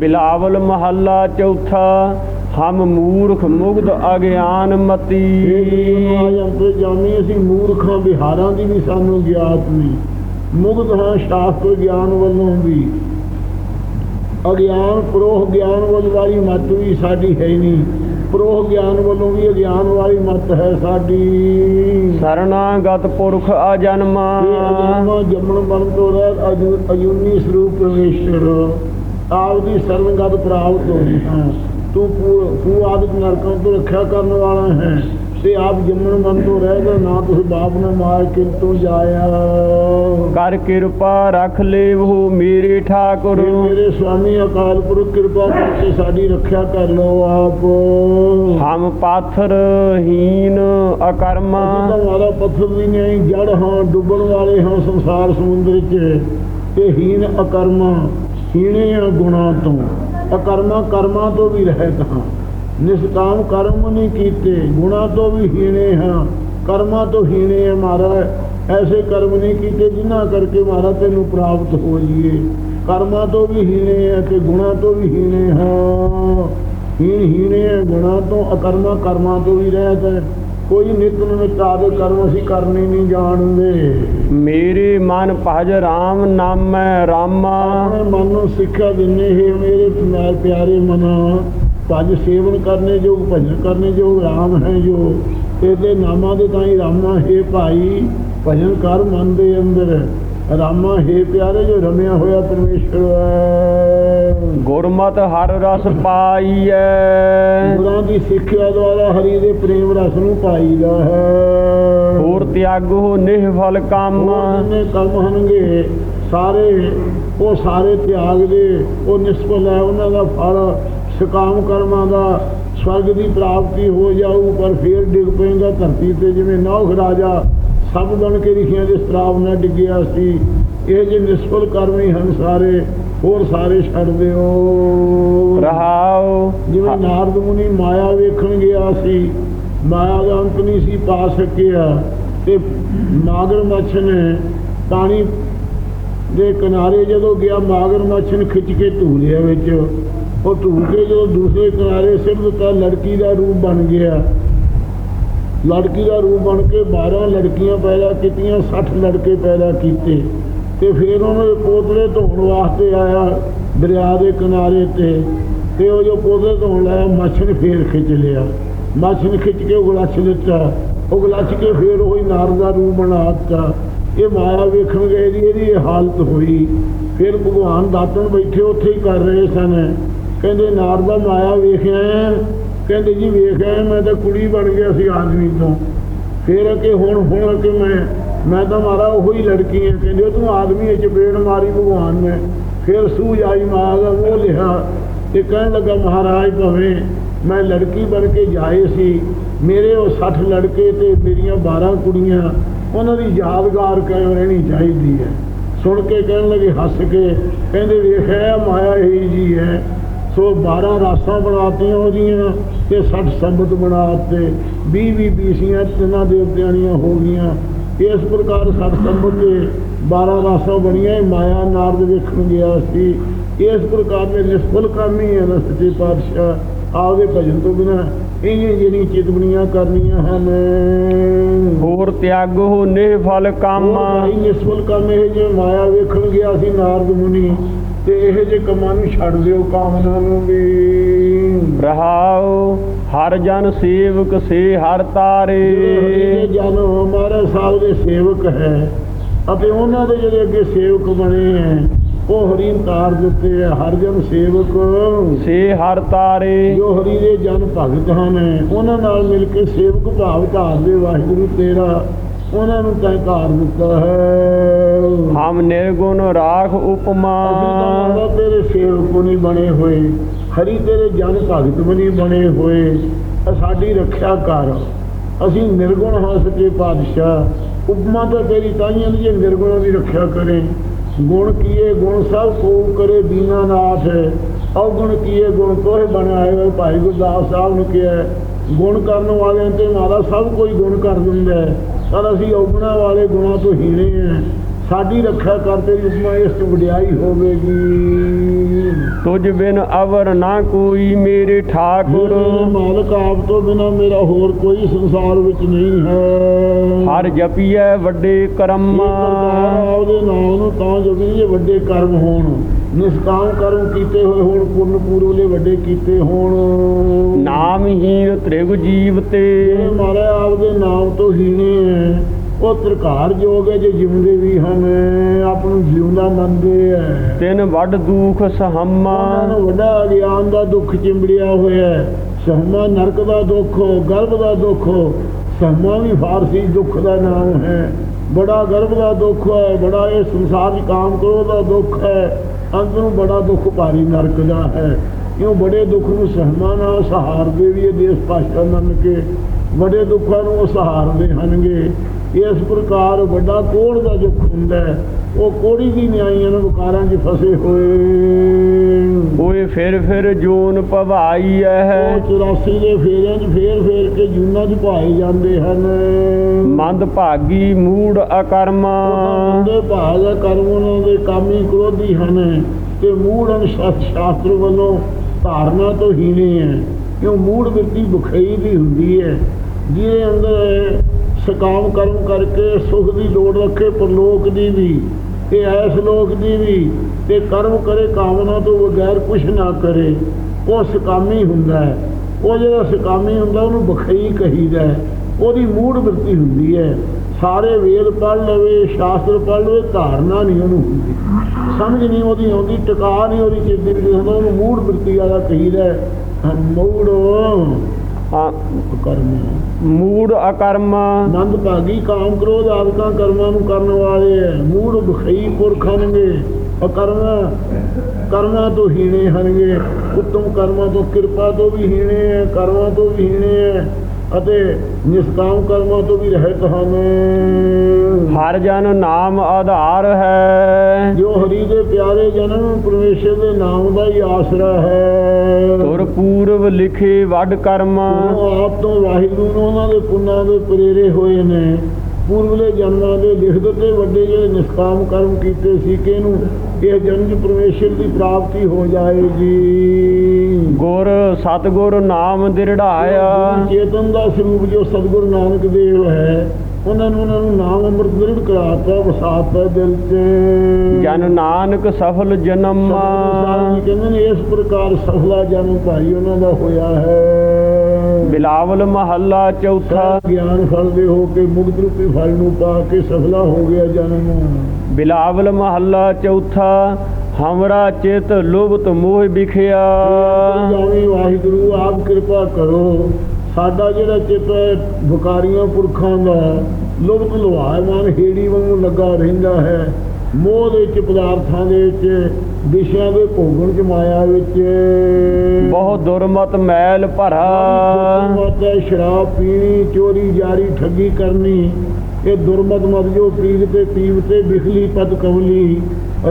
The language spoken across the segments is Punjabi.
ਬਿਲਾਵਲ ਮਹੱਲਾ ਚੌਥਾ ਹਮ ਮੂਰਖ ਮੁਗਧ ਅਗਿਆਨ ਮਤੀ। ਇਹ ਅਸੀਂ ਮੂਰਖਾਂ ਵਿਹਾਰਾਂ ਦੀ ਵੀ ਸਾਨੂੰ ਗਿਆਤ ਨਹੀਂ ਮੁਗਧ ਹਾਂ ਸ਼ਾਸਤਰ ਗਿਆਨ ਵੱਲੋਂ ਵੀ। ਅਗਿਆਨ ਪ੍ਰੋਹ ਗਿਆਨ ਵੱਲ ਵਾਲੀ ਮਤ ਵੀ ਸਾਡੀ ਹੈ ਨਹੀਂ। ਪ੍ਰੋਹ ਗਿਆਨ ਵੱਲੋਂ ਵੀ ਅਗਿਆਨ ਵਾਲੀ ਮਤ ਹੈ ਸਾਡੀ। ਸਰਣਾਗਤ ਪੁਰਖ ਅਜਨਮਾ। ਜੰਮਣ ਮਰਨ ਤੋਂ ਅਜੂ ਅਜੂਨੀ ਸਰੂਪ ਪਰਮੇਸ਼ਰ ਆਪ ਦੀ ਸਰਨਗਤ ਪ੍ਰਾਪਤ ਹੋਈ ਹਾਂ। ਤੂੰ ਪੂ- ਪੂ ਆਦਿਕ ਨਰਕਾਂ ਤੋਂ ਰੱਖਿਆ ਕਰਨ ਵਾਲਾ ਹੈ। ਤੇ ਆਪ ਜੰਮਣ ਮਰਨ ਤੋਂ ਰਹਿਤ ਨਾ ਤੁਸੀਂ ਬਾਪ ਨਾ ਮਾਰ ਕਿੰਤੂ ਜਾਇਆ। ਕਰ ਕਿਰਪਾ ਰਖ ਲੇਵੋ ਮੇਰੇ ਠਾਕੁਰ। ਮੇਰੇ ਸਵਾਮੀ ਅਕਾਲ ਪੁਰਖ ਕਿਰਪਾ ਕਰਕੇ ਸਾਡੀ ਰੱਖਿਆ ਕਰ ਲਓ ਆਪ। ਹਮ ਪਾਥਰ ਹੀਨ ਅਕਰਮਾ। ਤਾਂ ਮਾਰਾ ਪੱਥਰ ਵੀ ਨਹੀਂ ਜੜ ਹਾਂ ਡੁੱਬਣ ਵਾਲੇ ਹਾਂ ਸੰਸਾਰ ਸਮੁੰਦਰ 'ਚ। ਤੇ ਹੀਨ ਅਕਰਮਾ। ਹੀਣੇ ਆ ਗੁਣਾ ਤੋਂ, ਅਕਰਮਾ ਕਰਮਾਂ ਤੋਂ ਵੀ ਰਹਿਤ ਹਾਂ। ਨਿਸਕਾਮ ਕਰਮ ਨਹੀਂ ਕੀਤੇ, ਗੁਣਾ ਤੋਂ ਵੀ ਹੀਣੇ ਹਾਂ। ਕਰਮਾਂ ਤੋਂ ਹੀਣੇ ਹੈ ਮਹਾਰਾਜ, ਐਸੇ ਕਰਮ ਨਹੀਂ ਕੀਤੇ ਜਿਨ੍ਹਾਂ ਕਰਕੇ ਮਹਾਰਾਜ ਤੈਨੂੰ ਪ੍ਰਾਪਤ ਹੋ ਜੀਏ ਕਰਮਾਂ ਤੋਂ ਵੀ ਹੀਣੇ ਹੈ ਤੇ ਗੁਣਾ ਤੋਂ ਵੀ ਹੀਣੇ ਹਾਂ। ਹੀਣ ਹੀਣੇ ਆ, ਗੁਣਾ ਤੋਂ, ਅਕਰਮਾ ਕਰਮਾਂ ਤੋਂ ਵੀ ਰਹਿਤ ਹੈ। ਕੋਈ ਨਿਤ ਨਮਿਤ ਆਦੇ ਕਰਮ ਅਸੀਂ ਕਰਨੇ ਨਹੀਂ ਜਾਣਦੇ। ਮੇਰੇ ਮਨ ਭਜ ਰਾਮ ਨਾਮੈ ਰਾਮਾ। ਆਪਣੇ ਮਨ ਨੂੰ ਸਿੱਖਿਆ ਦਿੰਨੇ ਹੈ ਮੇਰੇ ਪਿਆਰ ਪਿਆਰੇ ਮਨਾ। ਭਜ ਸੇਵਨ ਕਰਨੇ ਜੋ ਭਜਨ ਕਰਨੇ ਜੋ ਰਾਮ ਹੈ ਜੋ ਇਹਦੇ ਨਾਮਾਂ ਦੇ ਤਾਂ ਹੀ ਰਾਮਾ ਹੈ ਭਾਈ। ਭਜਨ ਕਰ ਮਨ ਦੇ ਅੰਦਰ। ਰਾਮਾ ਹੈ ਪਿਆਰੇ ਜੋ ਰਮਿਆ ਹੋਇਆ ਪਰਮੇਸ਼ਰ ਗੁਰਮਤ ਹਰ ਰਸ ਪਾਈਐ। ਗੁਰਾਂ ਦੀ ਸਿੱਖਿਆ ਦੁਆਰਾ ਹਰੀ ਦੇ ਪ੍ਰੇਮ ਰਸ ਨੂੰ ਪਾਈਦਾ ਹੈ। ਹੋਰ ਤਿਆਗੋ ਨਿਹਫਲ ਕੰਮ। ਜਿੰਨੇ ਕੰਮ ਹਨਗੇ ਸਾਰੇ ਉਹ ਸਾਰੇ ਤਿਆਗ ਦੇ ਉਹ ਨਿਸਬਤ ਹੈ। ਉਹਨਾਂ ਦਾ ਫਲ ਸਕਾਮ ਕਰਮਾਂ ਦਾ ਸਵਰਗ ਦੀ ਪ੍ਰਾਪਤੀ ਹੋ ਜਾਊ ਪਰ ਫੇਰ ਡਿੱਗ ਪਏਗਾ ਧਰਤੀ ਤੇ ਜਿਵੇਂ ਨੌਖ ਰਾਜਾ ਸਭ ਬਣ ਕੇ ਰਿਖੀਆਂ ਦੇ ਸਰਾਬ ਨਾਲ ਡਿੱਗਿਆ ਸੀ ਇਹ ਜੇ ਨਿਸਬਤ ਕਰਮ ਹਨ ਸਾਰੇ ਹੋਰ ਸਾਰੇ ਛੱਡ ਦਿਓ। ਰਹਾਉ ਜਿਵੇਂ ਨਾਰਦ ਮੁਨੀ ਮਾਇਆ ਵੇਖਣ ਗਿਆ ਸੀ ਮਾਇਆ ਦਾ ਅੰਤ ਨਹੀਂ ਸੀ ਪਾ ਸਕਿਆ ਤੇ ਮਾਗਰ ਮੱਛ ਨੇ ਪਾਣੀ ਦੇ ਕਿਨਾਰੇ ਜਦੋਂ ਗਿਆ ਮਾਗਰ ਮੱਛ ਨੇ ਖਿੱਚ ਕੇ ਧੂ ਲਿਆ ਵਿੱਚ ਉਹ ਧੂ ਕੇ ਜਦੋਂ ਦੂਸਰੇ ਕਿਨਾਰੇ ਸਿਰ ਦਿੱਤਾ ਲੜਕੀ ਦਾ ਰੂਪ ਬਣ ਗਿਆ ਲੜਕੀ ਦਾ ਰੂਪ ਬਣ ਕੇ 12 ਲੜਕੀਆਂ ਪੈਦਾ ਕੀਤੀਆਂ 60 ਲੜਕੇ ਪੈਦਾ ਕੀਤੇ ਤੇ ਫਿਰ ਉਹਨਾਂ ਦੇ ਪੋਤਲੇ ਧੋਣ ਵਾਸਤੇ ਆਇਆ ਦਰਿਆ ਦੇ ਕਿਨਾਰੇ ਤੇ ਤੇ ਉਹ ਜੋ ਪੋਤਲੇ ਧੋਣ ਲਾਇਆ ਮੱਛ ਨੇ ਫੇਰ ਖਿੱਚ ਲਿਆ। ਮੱਛ ਨੇ ਖਿੱਚ ਕੇ ਉਗਲੱਛ ਦਿੱਤਾ। ਉਹ ਉਗਲੱਛ ਕੇ ਫੇਰ ਉਹੀ ਨਾਰ ਦਾ ਰੂਪ ਬਣਾ ਦਿੱਤਾ। ਇਹ ਮਾਇਆ ਵੇਖਣ ਗਏ ਦੀ ਇਹਦੀ ਇਹ ਹਾਲਤ ਹੋਈ। ਫਿਰ ਭਗਵਾਨ ਦਾਤਨ ਬੈਠੇ, ਉੱਥੇ ਹੀ ਕਰ ਰਹੇ ਸਨ। ਕਹਿੰਦੇ, ਨਾਰ ਦਾ ਮਾਇਆ ਵੇਖਿਆ ਕਹਿੰਦੇ ਜੀ ਵੇਖਿਆ ਮੈਂ ਤਾਂ ਕੁੜੀ ਬਣ ਗਿਆ ਸੀ ਆਦਮੀ ਤੋਂ। ਫਿਰ ਕਿ ਹੁਣ ਹੁਣ ਕਿ ਮੈਂ ਮੈਂ ਤਾਂ ਮਾਰਾ ਉਹੀ ਲੜਕੀ ਹੈ ਕਹਿੰਦੇ ਤੂੰ ਆਦਮੀ 'ਚ ਚਪੇੜ ਮਾਰੀ ਭਗਵਾਨ ਨੇ। ਫਿਰ ਸੂਝ ਆਈ ਮਾਂ ਦਾ, ਉਹ ਲਿਆ ਤੇ ਕਹਿਣ ਲੱਗਾ, ਮਹਾਰਾਜ ਭਵੇਂ ਮੈਂ ਲੜਕੀ ਬਣ ਕੇ ਜਾਏ ਸੀ, ਮੇਰੇ ਉਹ 60 ਲੜਕੇ ਤੇ ਮੇਰੀਆਂ 12 ਕੁੜੀਆਂ, ਉਹਨਾਂ ਦੀ ਯਾਦਗਾਰ ਕਾਇਮ ਰਹਿਣੀ ਚਾਹੀਦੀ ਹੈ। ਸੁਣ ਕੇ ਕਹਿਣ ਲੱਗੇ, ਹੱਸ ਕੇ, ਕਹਿੰਦੇ ਵੇਖਿਆ ਮਾਇਆ ਹੀ ਜੀ ਹੈ। ਸੋ 12 ਰਾਸਾਂ ਬਣਾਤੀਆਂ ਉਹਦੀਆਂ ਤੇ 60 ਸੰਬਤ ਬਣਾਤੇ 20 20 ਬੀਸੀਆਂ ਤਿੰਨਾਂ ਦੇਵਤਿਆਂ ਦੀਆਂ ਹੋ ਗਈਆਂ। ਇਸ ਪ੍ਰਕਾਰ 60 ਸੰਬਤ ਦੇ 12 ਰਾਸਾਂ ਬਣੀਆਂ ਇਹ ਮਾਇਆ ਨਾਰਦ ਵੇਖਣ ਗਿਆ ਸੀ। ਇਸ ਪ੍ਰਕਾਰ ਦੇ ਨਿਸਫਲ ਕੰਮ ਹੀ ਹੈ ਨਾ ਸੱਚੇ ਪਾਤਸ਼ਾਹ ਆਪਦੇ ਭਜਨ ਤੋਂ ਬਿਨਾ ਇਹ ਜਿਹੜੀਆਂ ਚਿਤਵਣੀਆਂ ਕਰਨੀਆਂ ਹਨ। ਹੋਰ ਤਿਆਗੋ ਨਿਹਫਲ ਕੰਮ। ਉਹ ਨਹੀਂ ਨਿਸਫਲ ਕੰਮ ਇਹ ਜੇ ਮਾਇਆ ਵੇਖਣ ਗਿਆ ਸੀ ਨਾਰਦ ਮੁਨੀ ਤੇ ਇਹ ਜੇ ਕੰਮਾਂ ਨੂੰ ਛੱਡ ਦਿਓ ਕਾਮਨਾ ਨੂੰ ਵੀ। ਰਹਾਉ ਹਰ ਜਨ ਸੇਵਕ ਸੇ ਹਰ ਤਾਰੇ। ਜਿਹੜੇ ਜਨ ਹਮਾਰੇ ਸਾਹਿਬ ਦੇ ਸੇਵਕ ਹੈ। ਅਤੇ ਉਹਨਾਂ ਦੇ ਜਿਹੜੇ ਅੱਗੇ ਸੇਵਕ ਬਣੇ ਹੈ ਉਹ ਹਰੀ ਤਾਰ ਦਿੱਤੇ ਹੈ ਹਰ ਜਨ ਸੇਵਕ। ਸੇ ਹਰ ਤਾਰੇ। ਜੋ ਹਰੀ ਦੇ ਜਨ ਭਗਤ ਹਨ ਉਹਨਾਂ ਨਾਲ ਮਿਲ ਕੇ ਸੇਵਕ ਭਾਵ ਧਾਰਦੇ ਵਾਹਿਗੁਰੂ ਤੇਰਾ ਉਹਨਾਂ ਨੂੰ ਤੈਂ ਧਾਰ ਦਿੱਤਾ ਹੈ। ਹਮ ਨਿਰਗੁਣ ਰਾਖ ਉਪਮਾ ਤੇਰੇ ਸੇਵਕ ਨਹੀਂ ਬਣੇ ਹੋਏ ਹਰੀ ਤੇਰੇ ਜਨ ਭਗਤ ਵੀ ਬਣੇ ਹੋਏ ਸਾਡੀ ਰੱਖਿਆ ਕਰ ਅਸੀਂ ਨਿਰਗੁਣ ਹਾਂ ਸੱਚੇ ਪਾਤਸ਼ਾਹ ਉਪਮਾ ਤਾਂ ਤੇਰੀ ਤਾਈਆਂ ਦੀ ਨਿਰਗੁਣਾਂ ਦੀ ਰੱਖਿਆ ਕਰੇ ਗੁਣ ਕੀਏ ਗੁਣ ਸਭ ਕੋ ਕਰੇ ਦੀਨਾਨਾਥ ਔਗੁਣ ਕੀਏ ਗੁਣ ਤੋਹਿ ਬਣਾਏ ਹੋਏ ਭਾਈ ਗੁਰਦਾਸ ਸਾਹਿਬ ਨੇ ਕਿਹਾ ਗੁਣ ਕਰਨ ਵਾਲਿਆਂ ਤੇ ਮਾਰਾ ਸਭ ਕੋਈ ਗੁਣ ਕਰ ਦਿੰਦਾ ਹੈ ਪਰ ਅਸੀਂ ਔਗੁਣਾ ਵਾਲੇ ਗੁਣਾਂ ਤੋਂ ਹੀਣੇ ਹਾਂ ਸਾਡੀ ਰੱਖਿਆ ਕਰ ਤੇਰੀ ਉਪਮਾ ਇਸ ਤੋਂ ਵਡਿਆਈ ਹੋਵੇਗੀ। ਤੁਝ ਬਿਨ ਅਵਰ ਨਾ ਕੋਈ ਮੇਰੇ ਠਾਕੁਰ। ਮਾਲਕ ਆਪ ਤੋਂ ਬਿਨਾ ਮੇਰਾ ਹੋਰ ਕੋਈ ਸੰਸਾਰ ਵਿੱਚ ਨਹੀਂ ਹੈ। ਹਰ ਜਪੀਐ ਵੱਡੇ ਕਰਮ। ਉਹਦੇ ਨਾਮ ਨੂੰ ਤਾਂ ਜਪੀ ਜੇ ਵੱਡੇ ਕਰਮ ਹੋਣ। ਨਿਸ਼ਕਾਮ ਕਰਮ ਕੀਤੇ ਹੋਏ ਹੋਣ ਪੁੰਨ ਪੂਰਵਲੇ ਵੱਡੇ ਕੀਤੇ ਹੋਣ। ਨਾਮ ਹੀਨ ਤ੍ਰਿਗ ਜੀਵ ਤੇ। ਮਾਰੇ ਆਪਦੇ ਨਾਮ ਤੋਂ ਹੀਣੇ ਹੈ ਉਹ ਤਰਕਾਰ ਜੋਗ ਹੈ ਜੇ ਜਿਉਂਦੇ ਵੀ ਹਨ ਆਪ ਨੂੰ ਜਿਉਂਦਾ ਮੰਨਦੇ ਹੈ। ਤਿਨ ਵੱਡ ਦੁਖ ਸਹਮਾ। ਵੱਡਾ ਗਿਆਨ ਦਾ ਦੁੱਖ ਚਿੰਬੜਿਆ ਹੋਇਆ ਹੈ। ਸਹਮਾ ਨਰਕ ਦਾ ਦੁੱਖ ਗਰਭ ਦਾ ਦੁੱਖ ਸਹਮਾ ਵੀ ਫਾਰਸੀ ਦੁੱਖ ਦਾ ਨਾਮ ਹੈ। ਬੜਾ ਗਰਭ ਦਾ ਦੁੱਖ ਹੈ ਬੜਾ ਇਹ ਸੰਸਾਰ ਦੀ ਕਾਮ ਕਰੋ ਦਾ ਦੁੱਖ ਹੈ। ਨੂੰ ਬੜਾ ਦੁੱਖ ਭਾਰੀ ਨਰਕ ਦਾ ਹੈ। ਇਉਂ ਬੜੇ ਦੁੱਖ ਨੂੰ ਸਹਮਾ ਨਾਲ ਸਹਾਰਦੇ ਵੀ ਇਹ ਦੇਸ਼ ਭਾਸ਼ਾ ਮੰਨ ਕੇ ਬੜੇ ਦੁੱਖਾਂ ਨੂੰ ਉਹ ਸਹਾਰਦੇ ਹਨਗੇ ਇਸ ਪ੍ਰਕਾਰ ਵੱਡਾ ਕੋੜ ਦਾ ਦੁੱਖ ਹੁੰਦਾ ਹੈ। ਉਹ ਕੋੜੀ ਦੀ ਨਿਆਈਆਂ ਨੂੰ ਵਿਕਾਰਾਂ 'ਚ ਫਸੇ ਹੋਏ। ਓਏ ਫਿਰ ਫਿਰ ਜੋਨ ਭਵਾਈ ਹੈ ਉਹ 84 ਦੇ ਫੇਰਿਆਂ 'ਚ ਫੇਰ ਫੇਰ ਕੇ ਜੂਨਾਂ 'ਚ ਭਾਏ ਜਾਂਦੇ ਹਨ। ਮੰਦ ਭਾਗੀ ਮੂੜ ਅਕਰਮਾ। ਉਹਦੇ ਭਾਗ ਦਾ ਕਰਮ ਉਹਨਾਂ ਦੇ ਕਾਮੀ ਕ੍ਰੋਧੀ ਹਨ। ਤੇ ਮੂੜ ਅਨੁਸ਼ਾਸ ਸ਼ਾਸਤਰ ਵੱਲੋਂ ਧਾਰਨਾ ਤੋਂ ਹੀਣੇ ਹੈ ਕਿਉਂ ਮੂੜ ਵਿਅਕਤੀ ਬੁਖਈ ਦੀ ਹੁੰਦੀ ਹੈ ਜਿਹਦੇ ਅੰਦਰ ਸਕਾਮ ਕਰਮ ਕਰਕੇ ਸੁਖ ਦੀ ਲੋੜ ਰੱਖੇ ਪਰਲੋਕ ਦੀ ਵੀ ਤੇ ਐਸ ਲੋਕ ਦੀ ਵੀ ਤੇ ਕਰਮ ਕਰੇ ਕਾਮਨਾ ਤੋਂ ਬਗੈਰ ਕੁਛ ਨਾ ਕਰੇ। ਉਹ ਸਕਾਮੀ ਹੁੰਦਾ ਹੈ। ਉਹ ਜਿਹੜਾ ਸਕਾਮੀ ਹੁੰਦਾ ਉਹਨੂੰ ਬਖਈ ਕਹੀਦਾ ਹੈ। ਉਹਦੀ ਮੂੜ ਵਰਤੀ ਹੁੰਦੀ ਹੈ। ਸਾਰੇ ਵੇਦ ਪੜ੍ਹ ਲਵੇ ਸ਼ਾਸਤਰ ਪੜ੍ਹ ਲਵੇ ਧਾਰਨਾ ਨਹੀਂ ਉਹਨੂੰ ਹੁੰਦੀ। ਸਮਝ ਨਹੀਂ ਉਹਦੀ ਆਉਂਦੀ ਟਿਕਾ ਨਹੀਂ ਉਹਦੀ ਚਿੱਤ ਦੇ ਵਿੱਚ ਹੁੰਦਾ ਉਹਨੂੰ ਮੂੜ ਵਰਤੀ ਵਾਲਾ ਕਹੀਦਾ ਹੈ ਹਾਂ, ਮੂੜ। ਕਰਮ ਮੂੜ ਅਕਰਮਾ। ਮੰਦ ਭਾਗੀ ਕਾਮ ਕ੍ਰੋਧ ਆਦਿਕਾਂ ਕਰਮਾਂ ਨੂੰ ਕਰਨ ਵਾਲੇ ਹੈ। ਮੂੜ ਬਖਈ ਪੁਰਖਣਗੇ ਅਕਰਮ ਕਰਮਾਂ ਤੋਂ ਹੀਣੇ ਹਨਗੇ ਉੱਤਮ ਕਰਮਾਂ ਤੋਂ ਕਿਰਪਾ ਤੋਂ ਵੀ ਹੀਣੇ ਹੈ। ਕਰਮਾਂ ਤੋਂ ਵੀ ਹੀਣੇ ਹੈ। ਅਤੇ ਨਿਸ਼ਕਾਮ ਕਰਮਾਂ ਤੋਂ ਵੀ ਰਹਿਤ ਹਨ ਹਰ ਜਨ ਨਾਮ ਆਧਾਰ ਹੈ। ਜੋ ਹਰੀ ਦੇ ਪਿਆਰੇ ਜਨਮ ਪਰਮੇਸ਼ਰ ਦੇ ਨਾਮ ਦਾ ਹੀ ਆਸਰਾ ਹੈ। ਤੁਰ ਪੂਰਵ ਲਿਖੇ ਵੱਡ ਕਰਮਾ। ਆਪ ਤੋਂ ਵਾਹਿਗੁਰੂ ਉਹਨਾਂ ਦੇ ਪੁੰਨਾਂ ਦੇ ਪ੍ਰੇਰੇ ਹੋਏ ਨੇ। ਪੂਰਵਲੇ ਜਨਮਾਂ ਦੇ ਲਿਖ ਦਿੱਤੇ ਵੱਡੇ ਜਿਹੜੇ ਨਿਸ਼ਕਾਮ ਕਰਮ ਕੀਤੇ ਸੀ ਕਿ ਇਹਨੂੰ ਇਹ ਜਨਮ ਪਰਮੇਸ਼ਰ ਦੀ ਪ੍ਰਾਪਤੀ ਹੋ ਜਾਏਗੀ। ਗੁਰ ਸਤਗੁਰ ਨਾਮ ਦਿਰੜਾਇਆ। ਚੇਤਨ ਦਾ ਸਰੂਪ ਜੋ ਸਤਿਗੁਰੂ ਨਾਨਕ ਦੇਵ ਹੈ ਉਹਨਾਂ ਨੂੰ ਉਹਨਾਂ ਨੂੰ ਨਾਮ ਅੰਮ੍ਰਿਤ ਦ੍ਰਿੜ ਕਰਾਤਾ ਵਸਾਤਾ ਦਿਲ 'ਚ ਜਨ ਨਾਨਕ ਸਫਲ ਜਨਮ। ਕਹਿੰਦੇ ਨੇ ਇਸ ਪ੍ਰਕਾਰ ਸਫਲਾ ਜਨਮ ਭਾਈ ਉਹਨਾਂ ਦਾ ਹੋਇਆ ਹੈ। ਬਿਲਾਵਲ ਮਹੱਲਾ ਚੌਥਾ। ਗਿਆਨ ਫਲ ਦੇ ਹੋ ਕੇ ਮੁਕਤ ਰੂਪੀ ਫਲ ਨੂੰ ਪਾ ਕੇ ਸਫਲਾ ਹੋ ਗਿਆ ਜਨਮ। ਬਿਲਾਵਲ ਮਹੱਲਾ ਚੌਥਾ ਹਮਰਾ ਚਿਤ ਲੋਭਤ ਮੋਹ ਵਿਖਿਆ। ਜਾਵੇਂ ਵਾਹਿਗੁਰੂ ਆਪ ਕਿਰਪਾ ਕਰੋ। ਸਾਡਾ ਜਿਹੜਾ ਚਿੱਤ ਹੈ ਬੁਕਾਰੀਆਂ ਪੁਰਖਾਂ ਦਾ ਲੁਭਤ ਲੁਹਾਰ ਮਨ ਹੇੜੀ ਵਾਂਗੂ ਲੱਗਾ ਰਹਿੰਦਾ ਹੈ। ਮੋਹ ਦੇ ਵਿੱਚ ਪਦਾਰਥਾਂ ਦੇ ਵਿੱਚ ਵਿਸ਼ਿਆਂ ਦੇ ਭੋਗਣ ਚ ਮਾਇਆ ਵਿੱਚ। ਬਹੁਤ ਦੁਰਮਤ ਮੈਲ ਭਰਾ। ਮਾਤਾ ਸ਼ਰਾਬ ਪੀਣੀ ਚੋਰੀ ਜਾਰੀ ਠੱਗੀ ਕਰਨੀ। ਇਹ ਦੁਰਮਤ ਮਤ ਜੋ ਪੀਰ ਤੇ ਪੀਵ ਤੇ ਬਿਖਲੀ ਪਦ ਕਮਲੀ।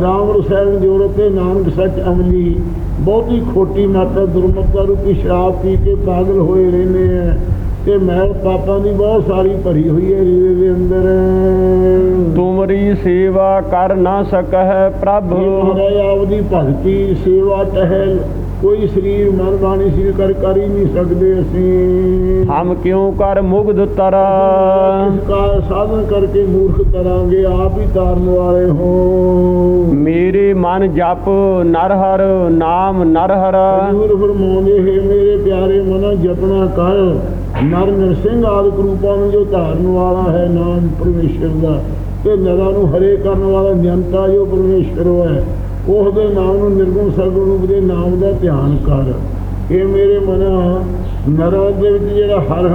ਰਾਮ ਰਸਾਇਣ ਜੋਰ ਤੇ ਨਾਨਕ ਸੱਚ ਅਮਲੀ। ਬਹੁਤੀ ਖੋਟੀ ਮਾਤਾ ਦੁਰਮਤਾ ਰੂਪੀ ਸ਼ਰਾਬ ਪੀ ਕੇ ਪਾਗਲ ਹੋਏ ਰਹਿੰਦੇ ਆ। ਤੇ ਮੈਲ ਪਾਪਾਂ ਦੀ ਬਹੁਤ ਸਾਰੀ ਭਰੀ ਹੋਈ ਹੈ ਰੀਵੇ ਦੇ ਅੰਦਰ। ਤੁਮਰੀ ਸੇਵਾ ਕਰ ਨਾ ਸਕਹਿ ਪ੍ਰਭ। ਮਹਾਰਾਜ ਆਪਦੀ ਭਗਤੀ ਸੇਵਾ ਟਹਿਲ ਕੋਈ ਸਰੀਰ ਮਨ ਬਾਣੀ ਸੀ ਕਰ ਕਰ ਹੀ ਨਹੀਂ ਸਕਦੇ ਅਸੀਂ। ਹਮ ਕਿਉ ਕਰ ਮੁਗਧ ਤਰਾ? ਇਸ ਕਾ ਸਾਧਨ ਕਰਕੇ ਮੂਰਖ ਤਰਾਂਗੇ ਆਪ ਹੀ ਤਾਰਨ ਵਾਲੇ ਹੋ। ਮੇਰੇ ਮਨ ਜਪ ਨਰ ਹਰ ਨਾਮ ਨਰ ਹਰ ਹਜ਼ੂਰ ਫਰਮਾਉਂਦੇ ਹੈ ਮੇਰੇ ਪਿਆਰੇ ਮਨਾ ਜਪਣਾ ਕਰ। ਨਰ ਨਰਸਿੰਘ ਆਦਿ ਰੂਪਾਂ ਨੂੰ ਜੋ ਧਾਰਨ ਵਾਲਾ ਹੈ, ਨਾਮ ਪਰਮੇਸ਼ਰ ਦਾ, ਤੇ ਨਰਾਂ ਨੂੰ ਹਰੇ ਕਰਨ ਵਾਲਾ ਨਿਯੰਤਾ ਜੋ ਪਰਮੇਸ਼ਰ ਹੈ ਉਸ ਦੇ ਨਾਮ ਨੂੰ ਨਿਰਗੁਣ ਸਰਗੁਣ ਰੂਪ ਦੇ ਨਾਮ ਦਾ ਧਿਆਨ ਕਰ। ਇਹ ਮੇਰੇ ਮਨਾ ਨਰਾਂ ਦੇ ਵਿੱਚ ਜਿਹੜਾ ਹਰ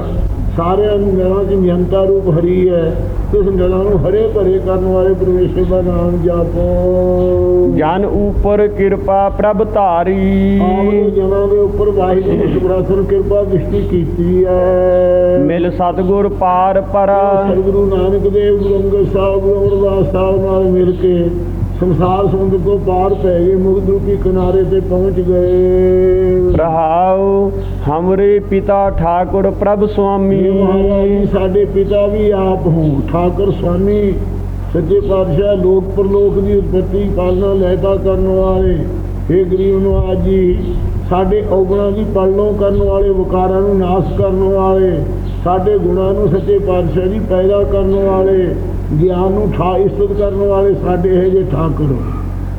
ਸਾਰੇ ਨਰਾਂ 'ਚ ਨਿਯੰਤਾ ਰੂਪ ਹਰੀ ਹੈ। ਉਸ ਨਰਾਂ ਨੂੰ ਹਰੇ ਭਰੇ ਕਰਨ ਵਾਲੇ ਪਰਮੇਸ਼ਰ ਦਾ ਨਾਮ ਜਪੋ। ਜਨ ਉਪਰ ਕਿਰਪਾ ਪ੍ਰਭ ਧਾਰੀ। ਆਪ ਜਨਾਂ ਦੇ ਉੱਪਰ ਵਾਹਿਗੁਰੂ ਸੁਬਰਾਸਨ ਕਿਰਪਾ ਦ੍ਰਿਸ਼ਟੀ ਕੀਤੀ ਹੈ। ਮਿਲ ਸਤਗੁਰ ਪਾਰ ਪਰਾ। ਸਤਿਗੁਰੂ ਨਾਨਕ ਦੇਵ ਗੁਰੂ ਅੰਗਦ ਸਾਹਿਬ ਗੁਰੂ ਅਮਰਦਾਸ ਸਾਹਿਬ ਨਾਲ ਮਿਲ ਕੇ ਸੰਸਾਰ ਸਮੁੰਦਰ ਤੋਂ ਪਾਰ ਪੈ ਗਏ ਮੁਕਤ ਰੂਪੀ ਕਿਨਾਰੇ ਤੇ ਪਹੁੰਚ ਗਏ। ਰਹਾਉ ਹਮਰੇ ਪਿਤਾ ਠਾਕੁਰ ਪ੍ਰਭ ਸੁਆਮੀ। ਇਹ ਸਾਡੇ ਪਿਤਾ ਵੀ ਆਪ ਹੋ ਠਾਕਰ ਸੁਆਮੀ ਸੱਚੇ ਪਾਤਸ਼ਾਹ ਲੋਕ ਪਰਲੋਕ ਦੀ ਉਤਪਤੀ ਪਾਲਣਾ ਲੈਦਾ ਕਰਨ ਵਾਲੇ। हे ਗਰੀਬ ਨਵਾਜ ਜੀ ਸਾਡੇ ਔਗਣਾਂ ਦੀ ਪਾਲਣਾ ਕਰਨ ਵਾਲੇ ਵਿਕਾਰਾਂ ਨੂੰ ਨਾਸ਼ ਕਰਨ ਵਾਲੇ ਸਾਡੇ ਗੁਣਾਂ ਨੂੰ ਸੱਚੇ ਪਾਤਸ਼ਾਹ ਜੀ ਪੈਦਾ ਕਰਨ ਵਾਲੇ। ਗਿਆਨ ਨੂੰ ਠਾ ਇਸਤ ਕਰਨ ਵਾਲੇ ਸਾਡੇ ਇਹ ਜੇ ਠਾ ਕਰੋ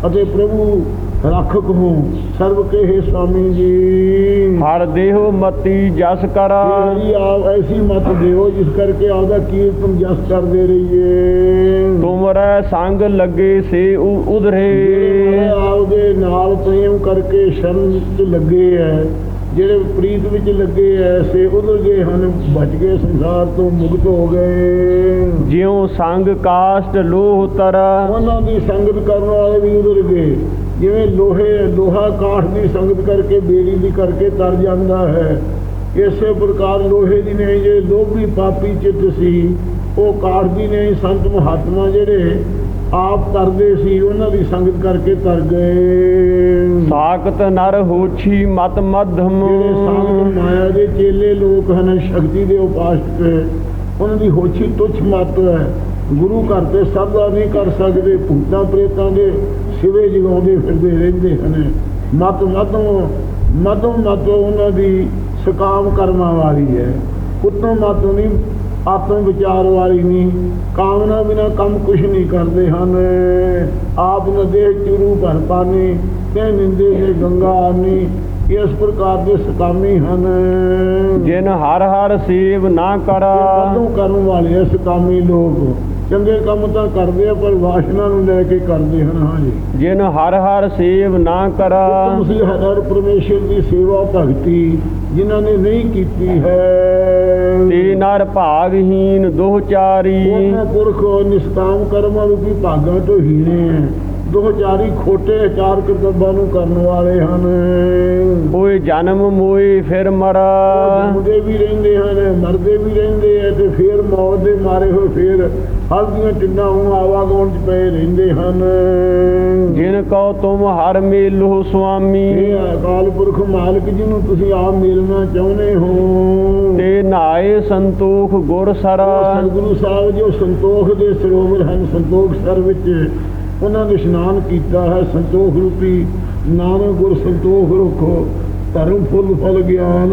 ਅਤੇ ਪ੍ਰਭੂ ਰੱਖਕ ਹੋ ਸਰਬ ਕੇ ਹੈ ਸਵਾਮੀ ਜੀ। ਹਰ ਦੇਹੁ ਮਤੀ ਜਸ ਕਰ। ਜੀ ਆਪ ਐਸੀ ਮਤ ਦਿਓ ਜਿਸ ਕਰਕੇ ਆਪਦਾ ਕੀਰਤਨ ਜਸ ਕਰਦੇ ਰਹੀਏ। ਤੁਮਰੈ ਸੰਗ ਲੱਗੇ ਸੇ ਉਧਰੇ। ਆਪਦੇ ਨਾਲ ਪ੍ਰੇਮ ਕਰਕੇ ਸ਼ਰਨ ਲੱਗੇ ਐ ਜਿਹੜੇ ਪ੍ਰੀਤ ਵਿੱਚ ਲੱਗੇ ਐ ਸੇ ਉਧਰ ਗਏ ਹਨ ਬਚ ਗਏ ਸੰਸਾਰ ਤੋਂ ਮੁਕਤ ਹੋ ਗਏ। ਜਿਉ ਸੰਗ ਕਾਸ਼ਟ ਲੋਹ ਤਰ ਉਹਨਾਂ ਦੀ ਸੰਗਤ ਕਰਨ ਵਾਲੇ ਵੀ ਉਧਰ ਗਏ। ਜਿਵੇਂ ਲੋਹੇ ਲੋਹਾ ਕਾਠ ਦੀ ਸੰਗਤ ਕਰਕੇ ਬੇੜੀ ਦੀ ਕਰਕੇ ਤਰ ਜਾਂਦਾ ਹੈ। ਇਸੇ ਪ੍ਰਕਾਰ ਲੋਹੇ ਦੀ ਨਹੀਂ ਜੇ ਲੋਭੀ ਪਾਪੀ ਚਿੱਤ ਸੀ ਉਹ ਕਾਠ ਦੀ ਨਹੀਂ ਸੰਤ ਮਹਾਤਮਾ ਜਿਹੜੇ ਆਪ ਤਰਦੇ ਸੀ ਉਹਨਾਂ ਦੀ ਸੰਗਤ ਕਰਕੇ ਤਰ ਗਏ। ਸਾਖਤ ਨਰ ਹੋਛੀ ਮਤ ਮਧਮ। ਜਿਹੜੇ ਮਾਇਆ ਦੇ ਚੇਲੇ ਲੋਕ ਹਨ ਸ਼ਕਤੀ ਦੇ ਉਪਾਸਕ ਉਹਨਾਂ ਦੀ ਹੋਛੀ ਤੁੱਛ ਮਤ ਹੈ। ਗੁਰੂ ਘਰ ਤੇ ਸਭ ਦਾ ਨਹੀਂ ਕਰ ਸਕਦੇ ਭੂਤਾਂ ਪ੍ਰੇਤਾਂ ਦੇ ਸਿਵੇ ਜਗਾਉਂਦੇ ਫਿਰਦੇ ਰਹਿੰਦੇ ਹਨ। ਮਤ ਮਤੋਂ ਮਤੋਂ ਮਤ ਉਹਨਾਂ ਦੀ ਸਕਾਮ ਕਰਮਾਂ ਵਾਲੀ ਹੈ। ਉਤੋਂ ਮਤ ਨਹੀਂ ਆਤਮ ਵਿਚਾਰ ਵਾਲੀ ਨਹੀਂ ਕਾਮਨਾ ਬਿਨਾ ਕੰਮ ਕੁਛ ਨਹੀਂ ਕਰਦੇ ਹਨ। ਆਪ ਨਦੇ ਚੁਰੂ ਭਰ ਪਾਣੀ ਤੇ ਨਿੰਦੇ ਦੇ ਗੰਗਾ ਆਨੀ ਇਸ ਪ੍ਰਕਾਰ ਦੇ ਸਕਾਮੀ ਹਨ। ਜਿਨ ਹਰ ਹਰ ਸੇਵ ਨਾ ਕਰ। ਕਦੋਂ ਕਰਨ ਵਾਲੇ ਸਕਾਮੀ ਲੋਕ ਚੰਗੇ ਕੰਮ ਤਾਂ ਕਰਦੇ ਆ ਪਰ ਵਾਸ਼ਨਾ ਨੂੰ ਲੈ ਕੇ ਕਰਦੇ ਹਨ ਹਾਂਜੀ ਜਿਨ ਹਰ ਹਰ ਸੇਵ ਨਾ ਕਰ। ਤੁਸੀਂ ਹਰ ਪਰਮੇਸ਼ਰ ਦੀ ਸੇਵਾ ਭਗਤੀ ਜਿਨ੍ਹਾਂ ਨੇ ਨਹੀਂ ਕੀਤੀ ਹੈ। ਤੇ ਨਰ ਭਾਗਹੀਨ ਦੋਹ ਚਾਰੀ ਉਹਨਾਂ ਪੁਰਖ ਨਿਸਕਾਮ ਕਰਮਾਂ ਰੂਪੀ ਭਾਗਾਂ ਤੋਂ ਹੀਣੇ ਹੈ। ਦੋ ਚਾਰੀ ਖੋਟੇ ਚਾਰ ਕਰਤੱਬਾਂ ਨੂੰ ਕਰਨ ਵਾਲੇ ਹਨ। ਹੋਏ ਜਨਮ ਮੋਏ ਫਿਰ ਮਰ। ਜਿਉਂਦੇ ਵੀ ਰਹਿੰਦੇ ਹਨ ਮਰਦੇ ਵੀ ਰਹਿੰਦੇ ਆ ਤੇ ਫੇਰ ਮੌਤ ਦੇ ਮਾਰੇ ਹੋਏ ਫੇਰ ਹਰ ਦੀਆਂ ਟਿੰਡਾਂ ਨੂੰ ਆਵਾਗਾਉਣ ਚ ਪਏ ਰਹਿੰਦੇ ਹਨ। ਜਿਨ ਕਉ ਤੁਮ ਹਰ ਮੇਲੋ ਸੁਆਮੀ। ਇਹ ਅਕਾਲ ਪੁਰਖ ਮਾਲਕ ਜੀ ਨੂੰ ਤੁਸੀਂ ਆਪ ਮਿਲਣਾ ਚਾਹੁੰਦੇ ਹੋ। ਤੇ ਨਾਏ ਸੰਤੋਖ ਗੁਰ ਸਰ। ਸਤਿਗੁਰੂ ਸਾਹਿਬ ਜੋ ਸੰਤੋਖ ਦੇ ਸਰੋਵਰ ਹਨ ਸੰਤੋਖ ਸਰ ਵਿੱਚ ਉਹਨਾਂ ਨੇ ਇਸ਼ਨਾਨ ਕੀਤਾ ਹੈ ਸੰਤੋਖ ਰੂਪੀ ਨਾਨਕ ਗੁਰ ਸੰਤੋਖ ਰੁਖੋ ਧਰਮ ਫੁੱਲ ਫਲ ਗਿਆਨ।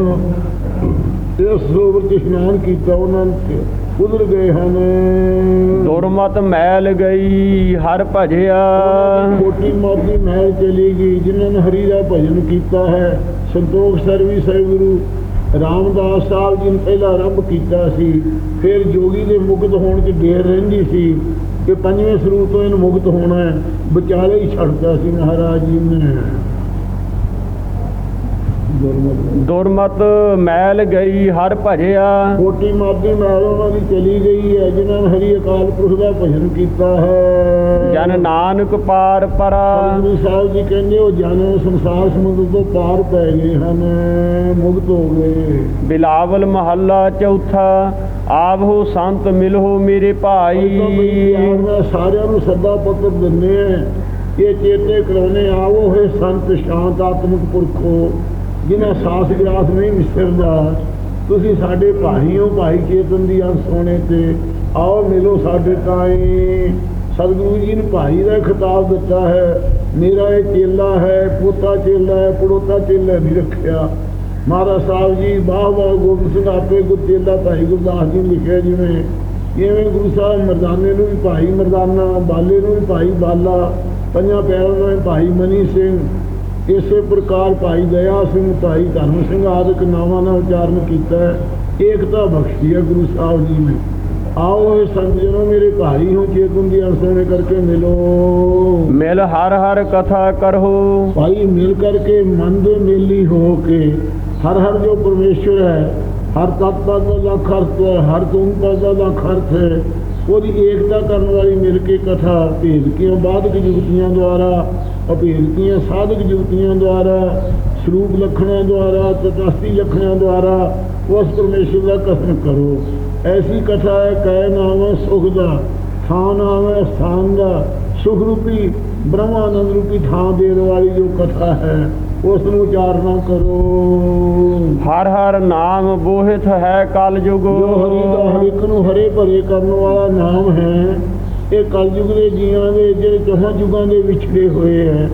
ਇਸ ਸਰੋਵਰ ਚ ਇਸ਼ਨਾਨ ਕੀਤਾ ਉਹਨਾਂ ਨੇ ਉਧਰ ਗਏ ਹਨ। ਦੁਰਮਤ ਮੈਲ ਗਈ ਹਰ ਭਜਿਆ। ਕੋਟੀ ਮਾਦੀ ਮਹਿਲ ਚਲੀ ਗਈ ਜਿਨ੍ਹਾਂ ਨੇ ਹਰੀ ਦਾ ਭਜਨ ਕੀਤਾ ਹੈ ਸੰਤੋਖ ਸਰਵੀ ਸਹਿਬਗੁਰੂ ਰਾਮਦਾਸ ਸਾਹਿਬ ਜੀ ਨੇ ਪਹਿਲਾਂ ਆਰੰਭ ਕੀਤਾ ਸੀ ਫਿਰ ਜੋਗੀ ਦੇ ਮੁਕਤ ਹੋਣ ਚ ਦੇਰ ਰਹਿੰਦੀ ਸੀ। ਕਿ ਪੰਜਵੇਂ ਸਰੂਪ ਤੋਂ ਇਹਨੂੰ ਮੁਕਤ ਹੋਣਾ ਹੈ। ਵਿਚਾਲੇ ਹੀ ਛੱਡਦਾ ਸੀ ਮਹਾਰਾਜ ਜੀ ਨੇ। ਦੁਰਮਤ ਮੈਲ ਗਈ ਹਰ ਭਜਿਆ। ਕੋਟੀ ਮਾਦੀ ਮਹਿਲ ਉਹਨਾਂ ਦੀ ਚਲੀ ਗਈ ਹੈ ਜਿਨ੍ਹਾਂ ਨੇ ਹਰੀ ਅਕਾਲ ਪੁਰਖ ਦਾ ਭਜਨ ਕੀਤਾ ਹੈ। ਜਨ ਨਾਨਕ ਪਾਰ ਪਰਾ। ਗੁਰੂ ਸਾਹਿਬ ਜੀ ਕਹਿੰਦੇ ਉਹ ਜਨ ਸੰਸਾਰ ਸਮੁੰਦਰ ਤੋਂ ਪਾਰ ਪੈ ਗਏ ਹਨ ਮੁਕਤ ਹੋ ਗਏ। ਬਿਲਾਵਲ ਮਹੱਲਾ ਚੌਥਾ ਆਵਹੋ ਸੰਤ ਮਿਲੋ ਮੇਰੇ ਭਾਈ। ਸਾਰਿਆਂ ਨੂੰ ਸੱਦਾ ਪੱਤਰ ਦਿੰਦੇ ਆ ਇਹ ਚੇਤੇ ਕਰਾਉਨੇ ਆਵੋ ਹੈ ਸੰਤ ਸ਼ਾਂਤ ਆਤਮਿਕ ਪੁਰਖੋ। ਜਿਨ੍ਹਾਂ ਸਾਸ ਗ੍ਰਾਸ ਨਹੀਂ ਵਿਸਰਦਾ ਤੁਸੀਂ ਸਾਡੇ ਭਾਈ ਹੋ ਭਾਈ ਚੇਤਨ ਦੀ ਅੰਸ ਸੋਨੇ ਤੇ ਆਓ ਮਿਲੋ ਸਾਡੇ ਤਾਈ। ਸਤਿਗੁਰੂ ਜੀ ਨੇ ਭਾਈ ਦਾ ਖਿਤਾਬ ਦਿੱਤਾ ਹੈ, ਮੇਰਾ ਇਹ ਚੇਲਾ ਹੈ, ਪੋਤਾ ਚੇਲਾ ਹੈ, ਪੜੋਤਾ ਚੇਲਾ ਨਹੀਂ ਰੱਖਿਆ। ਮਹਾਰਾਜ ਸਾਹਿਬ ਜੀ ਬਾਹ ਬਾਹ ਗੋਬਿੰਦ ਸਿੰਘ, ਆਪੇ ਗੁਰਚੇਲਾ ਭਾਈ ਗੁਰਦਾਸ ਜੀ ਨੇ ਲਿਖਿਆ ਜਿਵੇਂ ਜਿਵੇਂ ਗੁਰੂ ਸਾਹਿਬ ਮਰਦਾਨੇ ਨੂੰ ਵੀ ਭਾਈ ਮਰਦਾਨਾ, ਬਾਲੇ ਨੂੰ ਵੀ ਭਾਈ ਬਾਲਾ, ਪੰਜਾਂ ਪੈਰਾਂ ਨੂੰ ਭਾਈ ਮਨੀ ਸਿੰਘ ਇਸੇ ਪ੍ਰਕਾਰ ਭਾਈ ਦਇਆ ਸਿੰਘ ਭਾਈ ਧਰਮ ਸਿੰਘ ਆਦਿਕ ਨਾਵਾਂ ਨਾਲ ਉਚਾਰਨ ਕੀਤਾ ਹੈ। ਏਕਤਾ ਬਖਸ਼ੀ ਹੈ ਗੁਰੂ ਸਾਹਿਬ ਜੀ ਨੇ। ਆਓ ਇਹ ਸੰਤ ਜਨੋ ਮੇਰੇ ਭਾਈ ਹੋ ਚੇਤਨ ਦੀ ਅਨਸੋਨੇ ਕਰਕੇ ਮਿਲੋ। ਮਿਲ ਹਰ ਹਰ ਕਥਾ ਕਰੋ। ਭਾਈ ਮਿਲ ਕਰਕੇ ਮਨ ਦੇ ਮੇਲੀ ਹੋ ਕੇ ਹਰ ਹਰ ਜੋ ਪਰਮੇਸ਼ਰ ਹੈ ਹਰ ਤਤ ਦਾ ਲੱਖ ਅਰਥ ਹੈ ਹਰ ਤੁਮ ਦਾ ਲੱਖ ਅਰਥ ਹੈ ਉਹਦੀ ਏਕਤਾ ਕਰਨ ਵਾਲੀ ਮਿਲ ਕੇ ਕਥਾ ਭੇਦ ਕੀਆਂ ਬਾਧਕ ਜੁਗਤੀਆਂ ਦੁਆਰਾ ਅਭੇਦਕੀਆਂ ਸਾਧਕ ਜੁਗਤੀਆਂ ਦੁਆਰਾ, ਸਰੂਪ ਲਖਣਾਂ ਦੁਆਰਾ, ਤਟਸਥੀ ਲਖਣਾਂ ਦੁਆਰਾ ਉਸ ਪਰਮੇਸ਼ਰ ਦਾ ਕਥਨ ਕਰੋ। ਐਸੀ ਕਥਾ ਹੈ ਕੈ ਨਾਮ ਹੈ ਸੁਖ ਦਾ, ਥਾਂ ਨਾਮ ਹੈ ਸਥਾਨ ਦਾ। ਸੁਖ ਰੂਪੀ ਬ੍ਰਹਮਾਨੰਦ ਰੂਪੀ ਥਾਂ ਦੇਣ ਵਾਲੀ ਜੋ ਕਥਾ ਹੈ ਉਸ ਨੂੰ ਉਚਾਰਨਾ ਕਰੋ। ਹਰ ਹਰ ਨਾਮ ਬੋਹਿਤ ਹੈ ਕਲ ਜੋ ਹਰੀ ਦਾ ਇੱਕ ਨੂੰ ਹਰੇ ਭਰੇ ਕਰਨ ਵਾਲਾ ਨਾਮ ਹੈ ਇਹ ਕਲਯੁਗ ਦੇ ਜੀਵਾਂ ਦੇ ਜਿਹੜੇ ਚੌਹਾਂ ਯੁਗਾਂ ਦੇ ਵਿਛੜੇ ਹੋਏ ਹੈ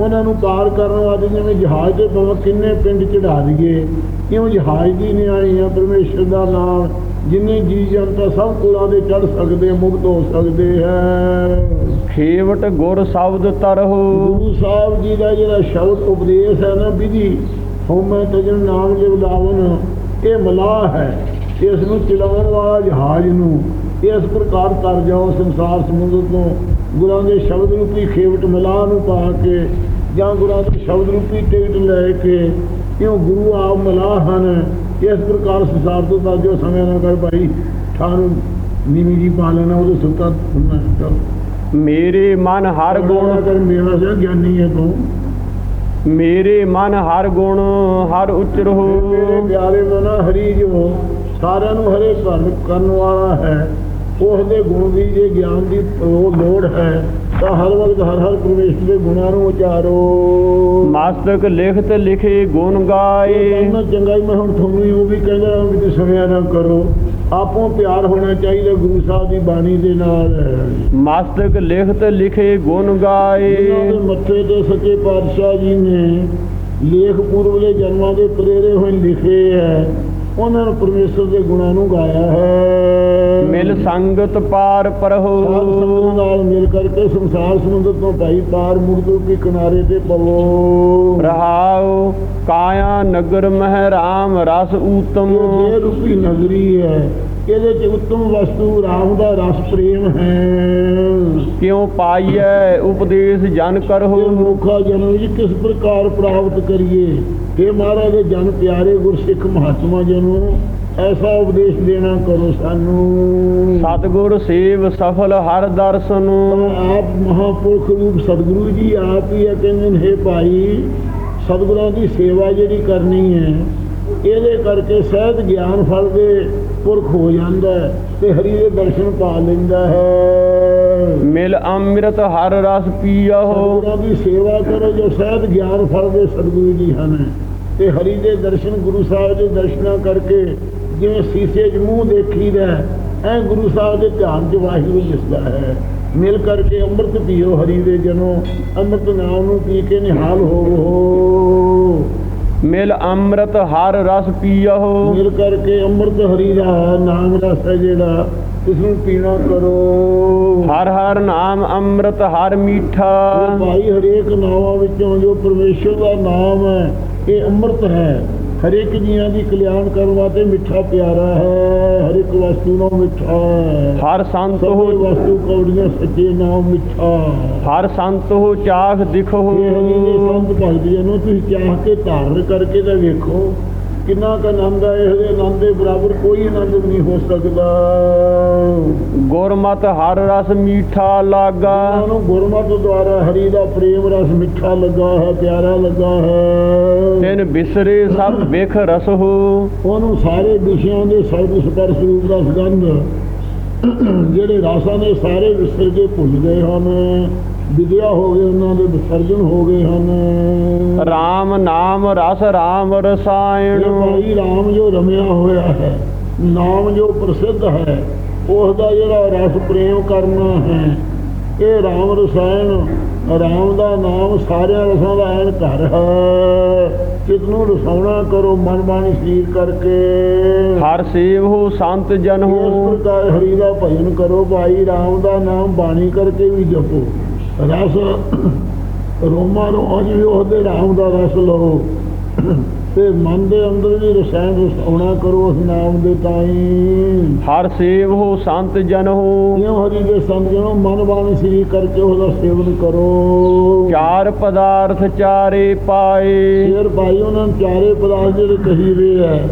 ਉਹਨਾਂ ਨੂੰ ਪਾਰ ਕਰਨ ਵਾਸਤੇ ਜਿਵੇਂ ਜਹਾਜ਼ ਤੇ ਭਾਵੇਂ ਕਿੰਨੇ ਪਿੰਡ ਚੜਾ ਦਈਏ ਕਿਉਂ ਜਹਾਜ਼ ਦੀ ਨਿਆਈ ਆ ਪਰਮੇਸ਼ਰ ਦਾ ਨਾਮ ਜਿੰਨੇ ਜੀ ਜਨਤਾ ਸਭ ਕੁਲਾਂ ਦੇ ਚੜ ਸਕਦੇ ਮੁਕਤ ਹੋ ਸਕਦੇ ਹੈ। ਖੇਵਟ ਗੁਰ ਸ਼ਬਦ ਤਰਹੁ। ਗੁਰੂ ਸਾਹਿਬ ਜੀ ਦਾ ਜਿਹੜਾ ਸ਼ਬਦ ਉਪਦੇਸ਼ ਹੈ ਨਾ ਵਿਧੀ ਹਉਮੈ ਤਜਨ ਨਾਮ ਲਿਵ ਲਾਵਨ ਇਹ ਮਲਾਹ ਹੈ। ਇਸ ਨੂੰ ਚਲਾਉਣ ਵਾਲਾ ਜਹਾਜ਼ ਨੂੰ, ਇਸ ਪ੍ਰਕਾਰ ਤਰ ਜਾਓ ਸੰਸਾਰ ਸਮੁੰਦਰ ਤੋਂ। ਗੁਰਾਂ ਦੇ ਸ਼ਬਦ ਰੂਪੀ ਖੇਵਟ ਮਲਾਹ ਨੂੰ ਪਾ ਕੇ, ਜਾਂ ਗੁਰਾਂ ਦੇ ਸ਼ਬਦ ਰੂਪੀ ਟਿਕਟ ਲੈ ਕੇ, ਕਿਉਂ ਗੁਰੂ ਆਪ ਮਲਾਹ ਹਨ? ਇਸ ਪ੍ਰਕਾਰ ਸੰਸਾਰ ਤੋਂ ਤਰ ਜਾਓ ਸਮੇਂ ਨਾ ਕਰ ਭਾਈ ਠਾਰੂ ਨੀਵੀਂ ਜੀ ਪਾ ਲੈਣਾ, ਉਹਦੇ ਸੁੱਤਾ ਹੁੰਦਾ ਚੱਲ। ਮੇਰੇ ਮਨ ਹਰ ਗੁਣ ਮੇਰਾ ਜਿਹਾ ਗਿਆਨੀ ਹੈ ਤੂੰ। ਮੇਰੇ ਮਨ ਹਰ ਗੁਣ ਹਰ ਉਚਰਹੁ ਮੇਰੇ ਪਿਆਰੇ ਮਨਾ ਹਰੀ ਜੋ ਸਾਰਿਆਂ ਨੂੰ ਹਰੇ ਕਰਨ ਕਰਨ ਵਾਲਾ ਹੈ। ਉਸ ਦੇ ਗੁਣ ਦੀ ਜੇ ਗਿਆਨ ਦੀ ਉਹ ਲੋੜ ਹੈ ਤਾਂ ਹਰ ਵਕਤ ਹਰ ਹਰ ਪਰਮੇਸ਼ਰ ਦੇ ਗੁਣਾਂ ਨੂੰ ਉਚਾਰੋ। ਮਸਤਕ ਲਿਖਤ ਲਿਖੇ ਗੁਣ ਗਾਏ। ਚੰਗਾ ਹੀ ਮੈਂ ਹੁਣ ਤੁਹਾਨੂੰ ਉਹ ਵੀ ਕਹਿੰਦਾ ਵੀ ਤੁਸੀਂ ਸੁਣਿਆ ਨਾ ਕਰੋ। ਆਪੋਂ ਪਿਆਰ ਹੋਣਾ ਚਾਹੀਦਾ ਗੁਰੂ ਸਾਹਿਬ ਦੀ ਬਾਣੀ ਦੇ ਨਾਲ। ਮਸਤਕ ਲਿਖਤ ਲਿਖੇ ਗੁਣ ਗਾਏ। ਮੱਥੇ ਤੇ ਸੱਚੇ ਪਾਤਸ਼ਾਹ ਜੀ ਨੇ ਲੇਖ ਪੂਰਵਲੇ ਜਨਮਾਂ ਦੇ ਪ੍ਰੇਰੇ ਹੋਏ ਲਿਖੇ ਹੈ। ਉਹਨਾਂ ਨੇ ਪਰਮੇਸ਼ਰ ਦੇ ਗੁਣਾਂ ਨੂੰ ਗਾਇਆ ਹੈ। ਮਿਲ ਸੰਗਤ ਪਾਰ ਪਰਹੁ। ਸੰਗਤ ਨਾਲ ਮਿਲ ਕਰਕੇ ਸੰਸਾਰ ਸਮੁੰਦਰ ਤੋਂ ਭਾਈ ਪਾਰ ਮੁਰਦੂ ਕੀ ਕਿਨਾਰੇ ਤੇ ਪਵੋ। ਰਹਾਉ ਕਾਇਆ ਨਗਰ ਮਹਿ ਰਾਮ ਰਸ ਊਤਮ। ਇਹ ਰੂਪੀ ਨਗਰੀ ਹੈ। ਇਹਦੇ ਚ ਉੱਤਮ ਵਸਤੂ ਰਾਮ ਦਾ ਰਸ ਪ੍ਰੇਮ ਹੈ। ਕਿਉ ਪਾਈਐ ਉਪਦੇਸ਼ ਜਨ ਕਰਹੁ ਮਨੁੱਖਾ ਜਨਮ ਜੀ ਕਿਸ ਪ੍ਰਕਾਰ ਪ੍ਰਾਪਤ ਕਰੀਏ? ਇਹ ਮਹਾਰਾਜ ਦੇ ਜਨ ਪਿਆਰੇ ਗੁਰਸਿੱਖ ਮਹਾਤਮਾ ਜੀ ਨੂੰ ਐਸਾ ਉਪਦੇਸ਼ ਦੇਣਾ ਕਰੋ ਸਾਨੂੰ। ਸਤਿਗੁਰ ਸੇਵ ਸਫਲ ਹਰ ਦਰਸ਼ਨ। ਆਪ ਮਹਾਪੁਰਖ ਰੂਪ ਸਤਿਗੁਰੂ ਜੀ ਆਪ ਹੀ ਕਹਿੰਦੇ ਨੇ ਹੈ ਭਾਈ ਸਤਿਗੁਰਾਂ ਦੀ ਸੇਵਾ ਜਿਹੜੀ ਕਰਨੀ ਹੈ ਇਹਦੇ ਕਰਕੇ ਸਹਿਜ ਗਿਆਨ ਫਲ ਦੇ। ਪੁਰਖ ਹੋ ਜਾਂਦਾ ਹੈ ਤੇ ਹਰੀ ਦੇ ਦਰਸ਼ਨ ਪਾ ਲੈਂਦਾ ਹੈ। ਮਿਲ ਅੰਮ੍ਰਿਤ ਹਰ ਰਸ ਪੀਅਹੁ ਸਤਿਗੁਰਾਂ ਦੀ ਸੇਵਾ ਕਰੋ ਜੋ ਸਹਿਜ ਗਿਆਨ ਫਲ ਦੇ ਸਤਿਗੁਰੂ ਜੀ ਹਨ। ਤੇ ਹਰੀ ਦੇ ਦਰਸ਼ਨ ਗੁਰੂ ਸਾਹਿਬ ਦੇ ਦਰਸ਼ਨਾਂ ਕਰਕੇ ਜਿਵੇਂ ਸੀਸੇ 'ਚ ਮੂੰਹ ਦੇਖੀਦਾ ਐ ਗੁਰੂ ਸਾਹਿਬ ਦੇ ਧਿਆਨ 'ਚ ਵਾਹਿਗੁਰੂ ਦਿਸਦਾ ਹੈ। ਮਿਲ ਕਰਕੇ ਅੰਮ੍ਰਿਤ ਪੀਓ ਹਰੀ ਦੇ ਜਨੋ ਅੰਮ੍ਰਿਤ ਨਾਮ ਨੂੰ ਪੀ ਕੇ ਨਿਹਾਲ ਹੋਵੋ। ਮਿਲ ਅੰਮ੍ਰਿਤ ਹਰ ਰਸ ਪੀਅਹੁ ਮਿਲ ਕਰਕੇ ਅੰਮ੍ਰਿਤ ਹਰੀ ਦਾ ਨਾਮ ਰਸ ਹੈ ਜਿਹੜਾ ਇਸ ਨੂੰ ਪੀਣਾ ਕਰੋ। ਹਰ ਹਰ ਨਾਮ ਅੰਮ੍ਰਿਤ ਹਰ ਮੀਠਾ। ਭਾਈ ਹਰੇਕ ਨਾਵਾਂ ਵਿੱਚੋਂ ਜੋ ਪਰਮੇਸ਼ਰ ਦਾ ਨਾਮ ਹੈ ਇਹ ਅੰਮ੍ਰਿਤ ਹੈ। ਹਰੇਕ ਜੀਆਂ ਦੀ ਕਲਿਆਣ ਕਰਨ ਵਾਸਤੇ ਮਿੱਠਾ ਪਿਆਰਾ ਹੈ ਹਰੇਕ ਵਸਤੂ ਨੂੰ ਮਿੱਠਾ ਹੈ। ਹਰ ਸੰਤ ਹੋ ਵਸਤੂ ਕੌੜੀਆਂ ਸੱਚੇ ਨਾਮ ਮਿੱਠਾ ਹਰ ਸੰਤ ਹੋ ਚਾਖ ਦਿਖਹੁ ਇਹ ਹਰੀ ਸੰਤ ਭਗਤ ਜੀ ਨੂੰ ਤੁਸੀਂ ਚਾਹ ਕੇ ਧਾਰਨ ਕਰਕੇ ਤਾਂ ਵੇਖੋ। ਕਿੰਨਾ ਕੁ ਆਨੰਦ ਹੈ ਇਹਦੇ ਆਨੰਦ ਦੇ ਬਰਾਬਰ ਕੋਈ ਆਨੰਦ ਨਹੀਂ ਹੋ ਸਕਦਾ। ਗੁਰਮਤ ਹਰ ਰਸ ਮੀਠਾ ਲਾਗਾ। ਉਹਨਾਂ ਨੂੰ ਗੁਰਮਤਿ ਦੁਆਰਾ ਹਰੀ ਦਾ ਪ੍ਰੇਮ ਰਸ ਮਿੱਠਾ ਲੱਗਾ ਹੈ ਪਿਆਰਾ ਲੱਗਾ ਹੈ। ਤਿਨ ਬਿਸਰੇ ਸਭ ਵਿਖ ਰਸਹੁ। ਉਹਨੂੰ ਸਾਰੇ ਵਿਸ਼ਿਆਂ ਦੇ ਸਰਬ ਸਪਰਸ਼ ਰੂਪ ਦਾ ਸੁਗੰਧ ਜਿਹੜੇ ਰਾਸਾਂ ਨੇ ਸਾਰੇ ਵਿਸਰ ਕੇ ਭੁੱਲ ਗਏ ਹਨ। ਵਿਦਿਆ ਹੋ ਗਏ ਉਹਨਾਂ ਦੇ ਵਿਸਰਜਨ ਹੋ ਗਏ ਹਨ। RAM ਨਾਮ ਰਸ RAM ਇਹ ਰਸਾਇਣ ਭਾਈ ਰਾਮ ਜੋ ਰਮਿਆ ਹੋਇਆ ਹੈ ਨਾਮ ਜੋ ਪ੍ਰਸਿੱਧ ਹੈ ਉਸ ਦਾ ਜਿਹੜਾ ਰਸ ਪ੍ਰੇਮ ਕਰਨਾ ਹੈ ਇਹ ਰਾਮ ਰਸਾਇਣ ਰਾਮ ਦਾ ਨਾਮ ਸਾਰਿਆਂ ਰਸਾਂ ਦਾ ਐਨ ਘਰ ਹੈ। ਚਿਤ ਨੂੰ ਰਸਾਉਣਾ ਕਰੋ ਮਨ ਬਾਣੀ ਸਰੀਰ ਕਰਕੇ। ਹਰ ਸੇਵ ਹੋ ਸੰਤ ਜਨ ਇਸ ਹੋ ਪ੍ਰਕਾਰ ਹਰੀ ਦਾ ਭਜਨ ਕਰੋ ਭਾਈ ਰਾਮ ਦਾ ਨਾਮ ਬਾਣੀ ਕਰਕੇ ਵੀ ਜਪੋ। ਰਸ ਰੋਮਾ ਰੋਜ ਵੀ ਉਹਦੇ ਰਾਮ ਦਾ ਰਸ ਲਓ। ਤੇ ਮਨ ਦੇ ਅੰਦਰ ਵੀ ਰਸਾਇਣ ਰਸਾਉਣਾ ਕਰੋ ਉਸ ਨਾਮ ਦੇ ਤਾਈ। ਹਰ ਸੇਵ ਹੋ ਸੰਤ ਜਨ ਹੋ। ਜਿਉ ਹਰੀ ਦੇ ਸੰਤ ਜਨੋ ਮਨ ਬਾਣੀ ਸ੍ਰੀ ਕਰਕੇ ਉਹਦਾ ਸੇਵਨ ਕਰੋ। ਚਾਰ ਪਦਾਰਥ ਚਾਰੇ ਪਾਏ। ਫੇਰ ਭਾਈ ਉਹਨਾਂ ਨੇ ਚਾਰੇ ਪਦਾਰਥ ਜਿਹੜੇ ਕਹੀ ਵੇ ਹੈ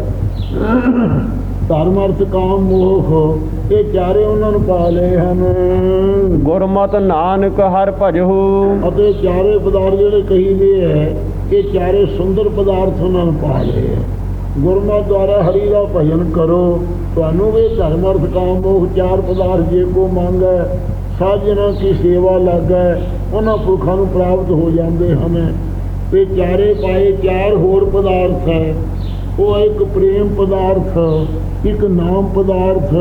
ਧਰਮ ਅਰਥ ਕਾਮ ਮੋਖ ਇਹ ਚਾਰੇ ਉਹਨਾਂ ਨੂੰ ਪਾ ਲਏ ਹਨ। ਗੁਰਮਤ ਨਾਨਕ ਹਰ ਭਜਹੁ ਅਤੇ ਚਾਰੇ ਪਦਾਰਥ ਜਿਹੜੇ ਕਹੀ ਦੇ ਹੈ ਇਹ ਚਾਰੇ ਸੁੰਦਰ ਪਦਾਰਥ ਉਹਨਾਂ ਨੂੰ ਪਾ ਲਏ ਹੈ। ਗੁਰਮਤਿ ਦੁਆਰਾ ਹਰੀ ਦਾ ਭਜਨ ਕਰੋ ਤੁਹਾਨੂੰ ਵੀ ਧਰਮ ਅਰਥ ਕਾਮ ਮੋਖ ਚਾਰ ਪਦਾਰਥ ਜੇ ਕੋ ਮੰਗੈ ਸਾਜਣਾ ਕੀ ਸੇਵਾ ਲੱਗੈ ਉਹਨਾਂ ਪੁਰਖਾਂ ਨੂੰ ਪ੍ਰਾਪਤ ਹੋ ਜਾਂਦੇ ਹਨ। ਤੇ ਚਾਰੇ ਪਾਏ ਚਾਰ ਹੋਰ ਪਦਾਰਥ ਹੈ। ਉਹ ਇੱਕ ਪ੍ਰੇਮ ਪਦਾਰਥ ਇੱਕ ਨਾਮ ਪਦਾਰਥ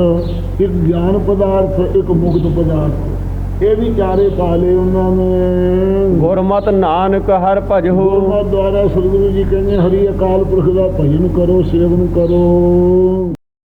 ਇੱਕ ਗਿਆਨ ਪਦਾਰਥ ਇੱਕ ਮੁਕਤ ਪਦਾਰਥ। ਇਹ ਵੀ ਚਾਰੇ ਪਾ ਲਏ ਉਹਨਾਂ ਨੇ। ਗੁਰਮਤਿ ਨਾਨਕ ਹਰ ਭਜਹੁ ਗੁਰਮਤਿ ਦੁਆਰਾ ਸਤਿਗੁਰੂ ਜੀ ਕਹਿੰਦੇ ਹਰੀ ਅਕਾਲ ਪੁਰਖ ਦਾ ਭਜਨ ਕਰੋ ਸੇਵਨ ਕਰੋ।